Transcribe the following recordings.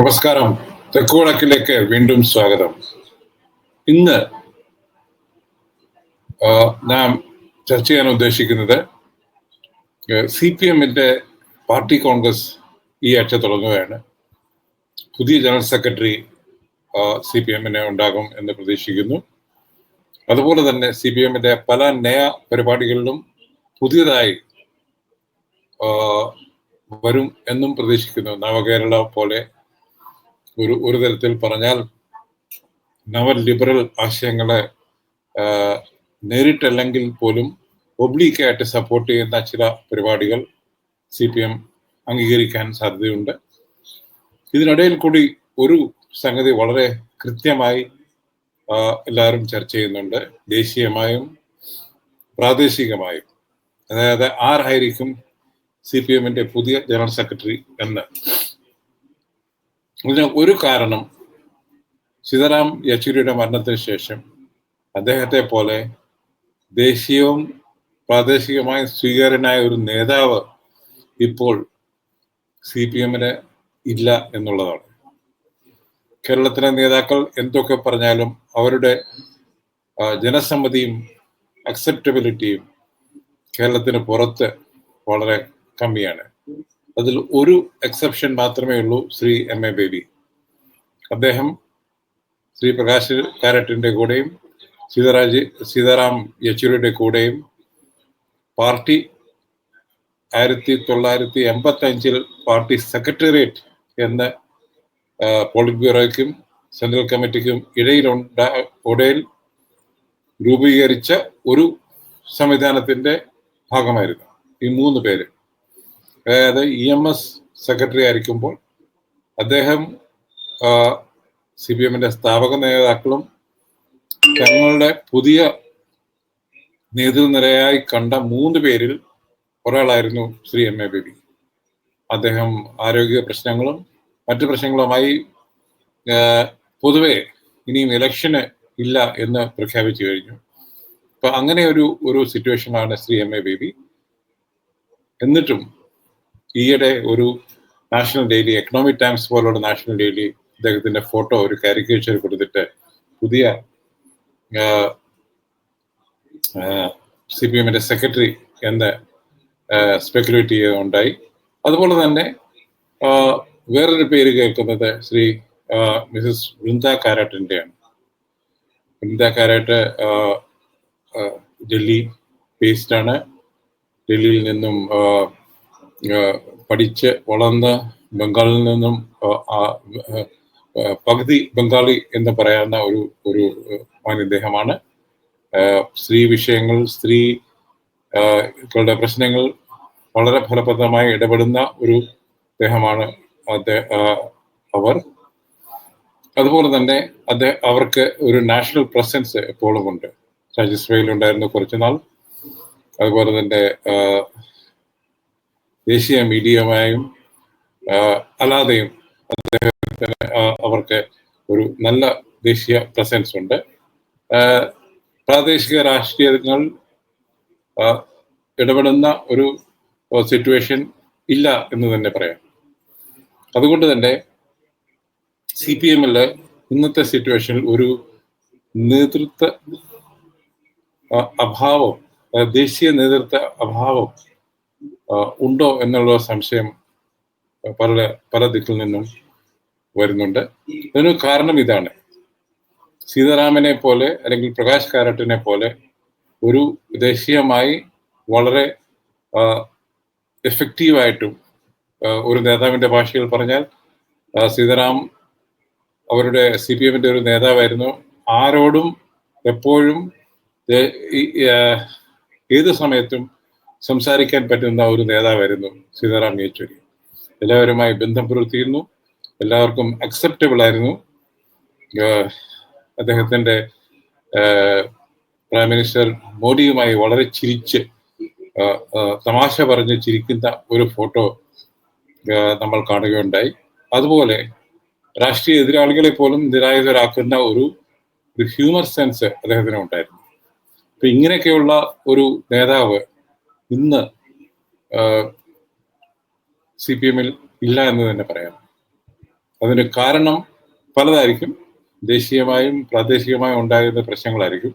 നമസ്കാരം. തെക്കുവടക്കിലേക്ക് വീണ്ടും സ്വാഗതം. ഇന്ന് നാം ചർച്ച ചെയ്യാൻ ഉദ്ദേശിക്കുന്നത് സി പി എമ്മിന്റെ പാർട്ടി കോൺഗ്രസ് ഈ ആഴ്ച തുടങ്ങുകയാണ്. പുതിയ ജനറൽ സെക്രട്ടറി സി പി എമ്മിന് ഉണ്ടാകും എന്ന് പ്രതീക്ഷിക്കുന്നു. അതുപോലെ തന്നെ സി പി എമ്മിന്റെ പല നയ പരിപാടികളിലും പുതിയതായി വരും എന്നും പ്രതീക്ഷിക്കുന്നു. നവകേരള പോലെ ഒരു ഒരു തരത്തിൽ പറഞ്ഞാൽ നവ ലിബറൽ ആശയങ്ങളെ നേരിട്ടല്ലെങ്കിൽ പോലും ഒബ്ലീക്കായിട്ട് സപ്പോർട്ട് ചെയ്യുന്ന ചില പരിപാടികൾ സി പി എം അംഗീകരിക്കാൻ സാധ്യതയുണ്ട്. ഇതിനിടയിൽ കൂടി ഒരു സംഗതി വളരെ കൃത്യമായി എല്ലാവരും ചർച്ച ചെയ്യുന്നുണ്ട്. ദേശീയമായും പ്രാദേശികമായും. അതായത് ആരായിരിക്കും സി പി എമ്മിന്റെ പുതിയ ജനറൽ സെക്രട്ടറി എന്ന്. ഇതിന് ഒരു കാരണം സീതാറാം യെച്ചൂരിയുടെ മരണത്തിന് ശേഷം അദ്ദേഹത്തെ പോലെ ദേശീയവും പ്രാദേശികമായി സ്വീകാര്യനായ ഒരു നേതാവ് ഇപ്പോൾ സി പി എമ്മിന് ഇല്ല എന്നുള്ളതാണ്. കേരളത്തിലെ നേതാക്കൾ എന്തൊക്കെ പറഞ്ഞാലും അവരുടെ ജനസമ്മതിയും അക്സെപ്റ്റബിലിറ്റിയും കേരളത്തിന് പുറത്ത് വളരെ കമ്മിയാണ്. അതിൽ ഒരു എക്സെപ്ഷൻ മാത്രമേ ഉള്ളൂ ശ്രീ എം എ ബേബി അദ്ദേഹം ശ്രീ പ്രകാശ് കാരറ്റിന്റെ കൂടെയും സീതാരാജ് സീതാറാം യെച്ചൂരിയുടെ കൂടെയും പാർട്ടി ആയിരത്തി തൊള്ളായിരത്തി എൺപത്തി അഞ്ചിൽ പാർട്ടി സെക്രട്ടേറിയറ്റ് എന്ന പോളിറ്റ് ബ്യൂറോയ്ക്കും സെൻട്രൽ കമ്മിറ്റിക്കും ഇടയിലുണ്ട ഇടയിൽ രൂപീകരിച്ച ഒരു സംവിധാനത്തിന്റെ ഭാഗമായിരുന്നു. ഈ മൂന്ന് പേര്. അതായത് ഇ എം എസ് സെക്രട്ടറി ആയിരിക്കുമ്പോൾ അദ്ദേഹം സി പി എമ്മിന്റെ സ്ഥാപക നേതാക്കളും തങ്ങളുടെ പുതിയ നേതൃനിരയായി കണ്ട മൂന്ന് പേരിൽ ഒരാളായിരുന്നു ശ്രീ എം എ ബേബി അദ്ദേഹം ആരോഗ്യ പ്രശ്നങ്ങളും മറ്റു പ്രശ്നങ്ങളുമായി പൊതുവെ ഇനിയും ഇലക്ഷന് ഇല്ല എന്ന് പ്രഖ്യാപിച്ചു കഴിഞ്ഞു. അപ്പൊ അങ്ങനെ ഒരു ഒരു സിറ്റുവേഷനാണ് ശ്രീ എം എ ബേബി എന്നിട്ടും ഈയിടെ ഒരു നാഷണൽ ഡെയിലി എക്കണോമിക് ടൈംസ് പോലുള്ള നാഷണൽ ഡെയിലി അദ്ദേഹത്തിന്റെ ഫോട്ടോ ഒരു കാരിക്കേച്ചർ കൊടുത്തിട്ട് പുതിയ സി പി എമ്മിന്റെ സെക്രട്ടറി എന്ന് സ്പെക്കുലേറ്റ് ചെയ്യുകയുണ്ടായി. അതുപോലെ തന്നെ വേറൊരു പേര് കേൾക്കുന്നത് ശ്രീ മിസസ് വൃന്ദ കാരാട്ടിന്റെയാണ് വൃന്ദ കാരാട്ട് ഡൽഹി ബേസ്ഡാണ് ഡൽഹിയിൽ നിന്നും പഠിച്ച് വളർന്ന് ബംഗാളിൽ നിന്നും പകുതി ബംഗാളി എന്ന് പറയുന്ന ഒരു ഒരു ഇദ്ദേഹമാണ് സ്ത്രീ വിഷയങ്ങൾ സ്ത്രീ ആ, കളുടെ പ്രശ്നങ്ങൾ വളരെ ഫലപ്രദമായി ഇടപെടുന്ന ഒരു അദ്ദേഹമാണ് അദ്ദേഹ അവർ. അതുപോലെ തന്നെ അദ്ദേഹം അവർക്ക് ഒരു നാഷണൽ പ്രസൻസ് എപ്പോഴും ഉണ്ട്. രാജ്യസഭയിൽ ഉണ്ടായിരുന്നു കുറച്ചുനാൾ അതുപോലെ തന്നെ ദേശീയ മീഡിയമായും അല്ലാതെയും അദ്ദേഹത്തിന് അവർക്ക് ഒരു നല്ല ദേശീയ പ്രസൻസ് ഉണ്ട്. പ്രാദേശിക രാഷ്ട്രീയങ്ങൾ ഇടപെടുന്ന ഒരു സിറ്റുവേഷൻ ഇല്ല എന്ന് തന്നെ പറയാം. അതുകൊണ്ട് തന്നെ സി പി എമ്മിൽ ഇന്നത്തെ സിറ്റുവേഷനിൽ ഒരു നേതൃത്വ അഭാവം ദേശീയ നേതൃത്വ അഭാവം ഉണ്ടോ എന്നുള്ള സംശയം പല പല ദിക്കിൽ നിന്നും വരുന്നുണ്ട്. ഇതിന് കാരണം ഇതാണ്. സീതാരാമനെ പോലെ അല്ലെങ്കിൽ പ്രകാശ് കാരട്ടിനെ പോലെ ഒരു ദേശീയമായി വളരെ എഫക്റ്റീവായിട്ടും ഒരു നേതാവിന്റെ ഭാഷയിൽ പറഞ്ഞാൽ സീതാറാം അവരുടെ സി പി എമ്മിന്റെ ഒരു നേതാവായിരുന്നു. ആരോടും എപ്പോഴും ഏത് സമയത്തും സംസാരിക്കാൻ പറ്റുന്ന ഒരു നേതാവായിരുന്നു സീതാറാം യെച്ചൂരി. എല്ലാവരുമായി ബന്ധം പുലർത്തിയിരുന്നു. എല്ലാവർക്കും അക്സെപ്റ്റബിൾ ആയിരുന്നു. അദ്ദേഹത്തിന്റെ പ്രൈം മിനിസ്റ്റർ മോഡിയുമായി വളരെ ചിരിച്ച് തമാശ പറഞ്ഞ് ചിരിക്കുന്ന ഒരു ഫോട്ടോ നമ്മൾ കാണുകയുണ്ടായി. അതുപോലെ രാഷ്ട്രീയ എതിരാളികളെ പോലും നിരായുധരാക്കുന്ന ഒരു ഒരു ഹ്യൂമർ സെൻസ് അദ്ദേഹത്തിന് ഉണ്ടായിരുന്നു. അപ്പൊ ഇങ്ങനെയൊക്കെയുള്ള ഒരു നേതാവ് ഇന്ന് സി പി എമ്മിൽ ഇല്ല എന്ന് തന്നെ പറയാം. അതിന് കാരണം പലതായിരിക്കും. ദേശീയമായും പ്രാദേശികമായും ഉണ്ടാകുന്ന പ്രശ്നങ്ങളായിരിക്കും.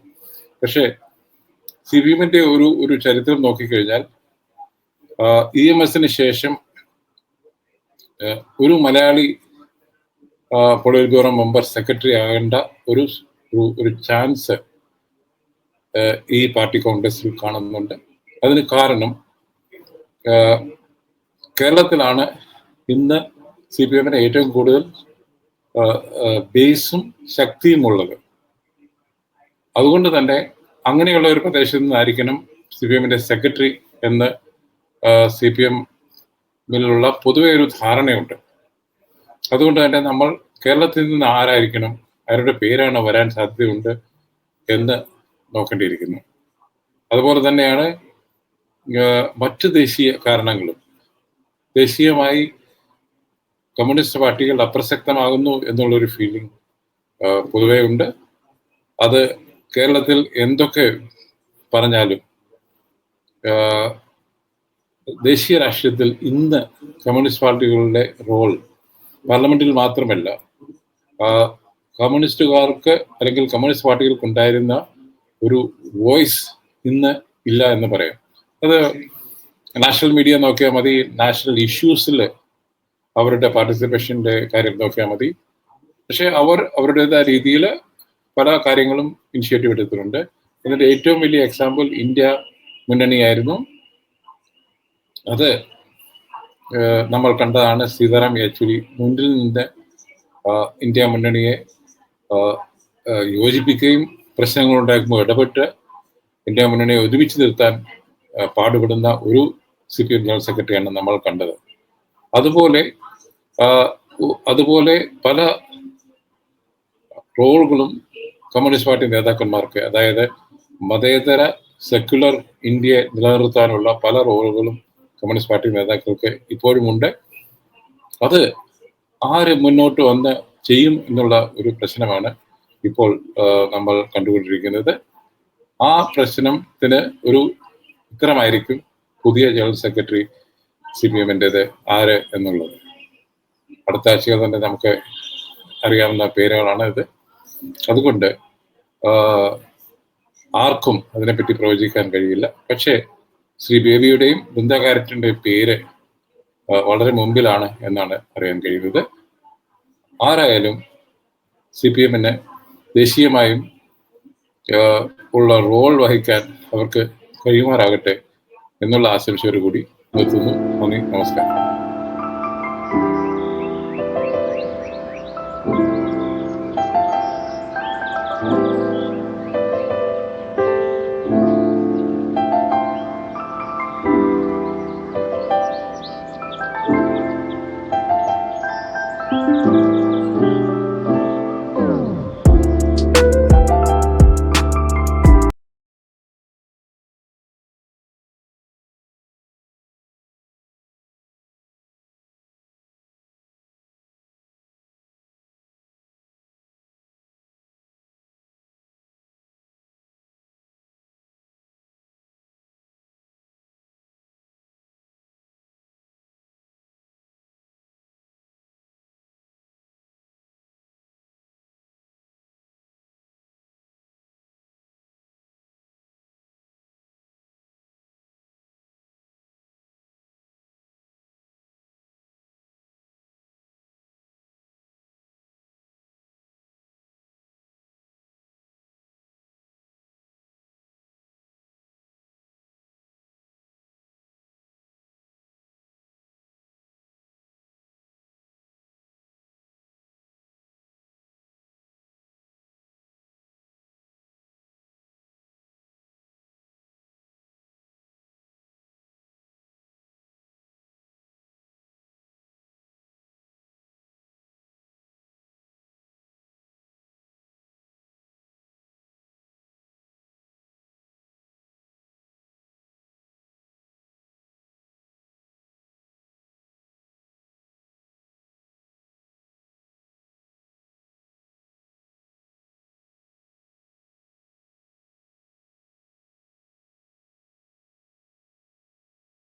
പക്ഷേ സി പി എമ്മിന്റെ ഒരു ഒരു ചരിത്രം നോക്കിക്കഴിഞ്ഞാൽ ഇ എം എസിന് ശേഷം ഒരു Malayali polit bureau member secretary ആകേണ്ട ഒരു ഒരു- ചാൻസ് ഈ പാർട്ടി കോൺഗ്രസിൽ കാണുന്നുണ്ട്. അതിന് കാരണം കേരളത്തിലാണ് ഇന്ന് സി പി എമ്മിന് ഏറ്റവും കൂടുതൽ ബേസും ശക്തിയും ഉള്ളത്. അതുകൊണ്ട് തന്നെ അങ്ങനെയുള്ള ഒരു പ്രദേശത്ത് നിന്നായിരിക്കണം സി പി എമ്മിന്റെ സെക്രട്ടറി എന്ന് സി പി എമ്മിലുള്ള പൊതുവെ ഒരു ധാരണയുണ്ട്. അതുകൊണ്ട് തന്നെ നമ്മൾ കേരളത്തിൽ നിന്ന് ആരായിരിക്കണം ആരുടെ പേരാണ് വരാൻ സാധ്യതയുണ്ട് എന്ന് നോക്കേണ്ടിയിരിക്കുന്നു. അതുപോലെ തന്നെയാണ് മറ്റ് ദേശീയ കാരണങ്ങളും. ദേശീയമായി കമ്മ്യൂണിസ്റ്റ് പാർട്ടികൾ അപ്രസക്തമാകുന്നു എന്നുള്ളൊരു ഫീലിംഗ് പൊതുവേ ഉണ്ട്. അത് കേരളത്തിൽ എന്തൊക്കെ പറഞ്ഞാലും ദേശീയ രാഷ്ട്രീയത്തിൽ ഇന്ന് കമ്മ്യൂണിസ്റ്റ് പാർട്ടികളുടെ റോൾ പാർലമെന്റിൽ മാത്രമല്ല കമ്മ്യൂണിസ്റ്റുകാർക്ക് അല്ലെങ്കിൽ കമ്മ്യൂണിസ്റ്റ് പാർട്ടികൾക്ക് ഉണ്ടായിരുന്ന ഒരു വോയിസ് ഇന്ന് ഇല്ല എന്ന് പറയാം. അത് നാഷണൽ മീഡിയ നോക്കിയാൽ മതി. നാഷണൽ ഇഷ്യൂസിൽ അവരുടെ പാർട്ടിസിപ്പേഷന്റെ കാര്യം നോക്കിയാൽ മതി. പക്ഷെ അവർ അവരുടേതായ രീതിയിൽ പല കാര്യങ്ങളും ഇനിഷ്യേറ്റീവ് എടുത്തിട്ടുണ്ട്. എന്നിട്ട് ഏറ്റവും വലിയ എക്സാമ്പിൾ ഇന്ത്യ മുന്നണിയായിരുന്നു. അത് നമ്മൾ കണ്ടതാണ് സീതാറാം യെച്ചൂരി മുന്നിൽ നിന്ന് ഇന്ത്യ മുന്നണിയെ യോജിപ്പിക്കുകയും പ്രശ്നങ്ങളുണ്ടാക്കുമ്പോൾ ഇടപെട്ട് ഇന്ത്യ മുന്നണിയെ ഒരുമിച്ച് നിർത്താൻ പാടുപെടുന്ന ഒരു സിറ്റി ജനറൽ സെക്രട്ടറിയാണ് നമ്മൾ കണ്ടത്. അതുപോലെ അതുപോലെ പല റോളുകളും കമ്മ്യൂണിസ്റ്റ് പാർട്ടി നേതാക്കന്മാർക്ക് അതായത് മതേതര സെക്യുലർ ഇന്ത്യയെ നിലനിർത്താനുള്ള പല റോളുകളും കമ്മ്യൂണിസ്റ്റ് പാർട്ടി നേതാക്കൾക്ക് ഇപ്പോഴുമുണ്ട്. അത് ആര് മുന്നോട്ട് വന്ന് ചെയ്യും എന്നുള്ള ഒരു പ്രശ്നമാണ് ഇപ്പോൾ നമ്മൾ കണ്ടുകൊണ്ടിരിക്കുന്നത്. ആ പ്രശ്നത്തിന് ഒരു ഉത്തരമായിരിക്കും പുതിയ ജനറൽ സെക്രട്ടറി സി പി എമ്മിന്റെത് ആര് എന്നുള്ളത്. അടുത്ത ആഴ്ചകൾ തന്നെ നമുക്ക് അറിയാവുന്ന പേരുകളാണ് ഇത്. അതുകൊണ്ട് ആർക്കും അതിനെപ്പറ്റി പ്രവചിക്കാൻ കഴിയില്ല. പക്ഷേ ശ്രീ ബേബിയുടെയും ബൃന്ദകാരറ്റിന്റെയും പേര് വളരെ മുമ്പിലാണ് എന്നാണ് അറിയാൻ കഴിയുന്നത്. ആരായാലും സി പി എമ്മിന് ദേശീയമായും ഉള്ള റോൾ വഹിക്കാൻ അവർക്ക് കഴിയുമാറാകട്ടെ എന്നുള്ള ആശംസയോടുകൂടി നിർത്തുന്നു. നന്ദി നമസ്കാരം.